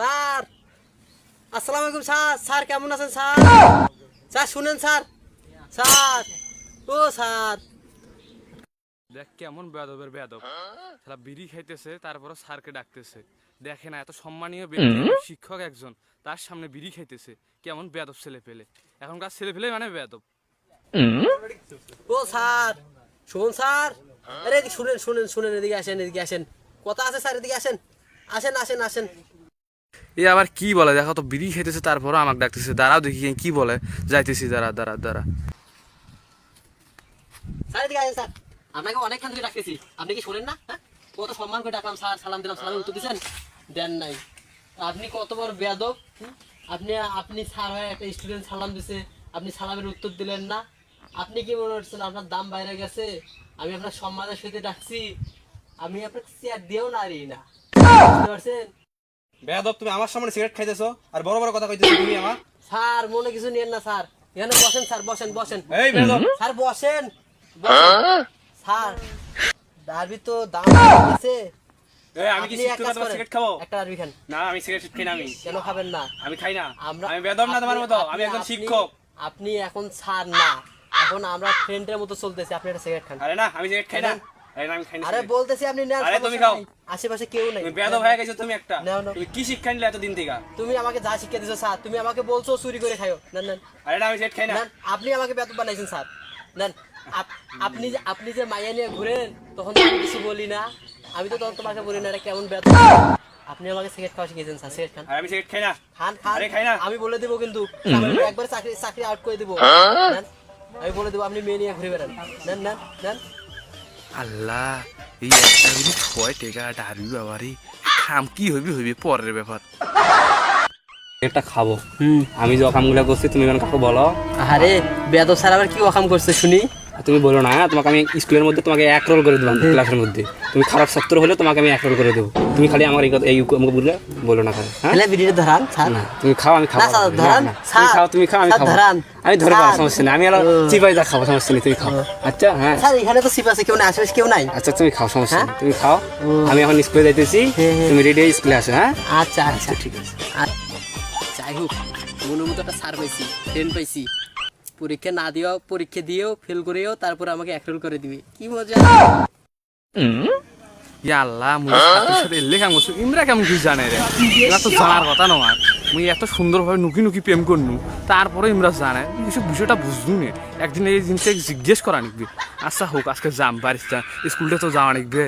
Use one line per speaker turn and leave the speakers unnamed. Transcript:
Sir. আসসালামু আলাইকুম sir. Sir কেমন আছেন স্যার? স্যার শুনেন স্যার। স্যার ও স্যার।
দেখ কেমন বেদবের বেদব সারা বিড়ি খাইতেছে তারপরে স্যারকে ডাকতেছে। দেখে না এত সম্মানীয় ব্যক্তি শিক্ষক একজন তার সামনে বিড়ি খাইতেছে। কেমন বেদব ছেলে পেলে এখনকার ছেলে পেলে মানে বেদব
ও স্যার। শুনুন স্যার। আরে এদিকে শুনেন শুনেন শুনেন এদিকে আসেন এদিকে আসেন। কথা আছে স্যার এদিকে আসেন। আসেন আসেন আসেন।
এ আবার কি বলে? দেখো তো, বিড়ি খাইতেছে তারপরে আমাকে ডাকতেছে। দাঁড়াও দেখি কি বলে। যাইতেছি, দাঁড়া দাঁড়া দাঁড়া।
ডাকতেছি। আপনি কি শোনেন না? হ্যাঁ? কত সম্মান করে ডাকলাম, স্যার। সালাম দিলাম সালাম উত্তর দেন নাই। আপনি কত বড়? আপনি আপনি স্যার হয়ে একটা স্টুডেন্ট সালাম দিছে। আপনি সালামের উত্তর দিলেন না। আপনি কি মনে করছেন আপনার দাম বাইরে গেছে? আমি আপনার সম্মানের সাথে ডাকছি। আমি আপনার চেয়ার দিয়েও না। বুঝতে পারছেন?
বেয়াদব তুমি আমার সামনে সিগারেট খাইতেছো আর বড় বড় কথা কইতেছো তুমি আমার।
স্যার মনে কিছু নিয়েন না স্যার। এখানে বসেন স্যার বসেন বসেন।
এই বেয়াদব।
স্যার বসেন। স্যার ডারবি তো দাম
এই আমি কি সিগারেট খাব?
একটা ডারবি খান।
না আমি সিগারেট খাই না আমি।
কেন খাবেন না?
আমি খাই না। আমি বেয়াদব না তোমার মতো। আমি একজন শিক্ষক।
আপনি এখন স্যার না। এখন আমরা ফ্রেন্ডের মতো চলতেছি। আপনি একটা সিগারেট খান।
আরে না আমি সিগারেট খাই না। আরে না আমি খাই না
আরে
cigarette।
বলতেছি আপনি নেন
আরে তুমি খাও।
আশেপাশে কেউ নেই।
তুমি বেয়াদব হয়ে গেছো তুমি একটা। তুমি কি শিক্ষা নিলে এতদিন থেকে?
তুমি আমাকে যা শিক্ষা দিছো স্যার তুমি আমাকে বলছো চুরি করে খাইও। নেন নেন।
আরে না আমি সিগারেট খাই না।
আপনি আমাকে বানাইছেন স্যার। আপ- আপনি যে আপনি যে মাইয়া নিয়ে ঘুরেন তখন তো কিছু বলি না। আমি তো তখন তোমাকে বলি না এটা কেমন বেতন আপনি আমাকে সিগারেট খাওয়া শিখিয়েছেন স্যার সিগারেট খান।
আরে আমি সিগারেট খাই না।
খান খান।
আরে খাই না।
আমি বলে দেবো কিন্তু। একবার চাকরি চাকরি আউট করে দেবো। আমি বলে দেবো আপনি মেয়ে নিয়ে ঘুরে বেড়ান। নেন নেন নেন।
আল্লাহ এই একটা বিড়ি ছয় টেকা ডারবি বাবারে। খাম কি হইবি হইবি পরের ব্যাপার।
এটা খাব। আমি যে অকামগুলো করছি তুমি এখন কাকু বলো।
আরে বেদ স্যার আবার কি অকাম করছে শুনি?
তুমি বলো না? তোমাকে আমি স্কুলের মধ্যে তোমাকে এক রোল করে দিলাম ক্লাসের মধ্যে। তুমি খারাপ ছাত্র হলে তোমাকে আমি এক রোল করে দেবো। তুমি খালি আমার এই আমাকে বললে বলো না খালি হ্যাঁ?
ধরান
না তুমি খাও আমি
না,
না,
ধরান।
তুমি খাও তুমি খাও আমি খাব। আমি ধরে পারব সমস্যা নেই। আমি
ও।
চিপাই যা খাব সমস্যা নেই তুমি খাও। আচ্ছা হ্যাঁ।
স্যার এখানে তো আছে কেউ নাই আশেপাশে কেউ নাই?
আচ্ছা তুমি খাও সমস্যা
হ্যাঁ?
নেই তুমি খাও। আমি এখন স্কুলে যাইতেছি। তুমি রেডি স্কুলে আসো হ্যাঁ?
আচ্ছা আচ্ছা ঠিক আছে। যাই হোক মনের মতো একটা সার পাইছি ফ্রেন্ড পাইছি। পরীক্ষা না দিয়েও, পরীক্ষা দিয়েও ফেল করেও তারপর আমাকে একরোল করে দিবে। কি মজা।
আল্লাহ, মুই এলে কাম করছ ইমরা কেমন কি জানে রে? এরা তো জানার কথা নয় মুই এত সুন্দরভাবে নুকি নুকি প্রেম করনু, তারপরে ইমরা জানে। কিছু বিষয়টা বুঝলু নে। একদিন এই জিনিসটা জিজ্ঞেস করা নিকবে। আচ্ছা হোক, আজকে যাম বাড়িতে স্কুলটা তো যাওয়া নিকবে।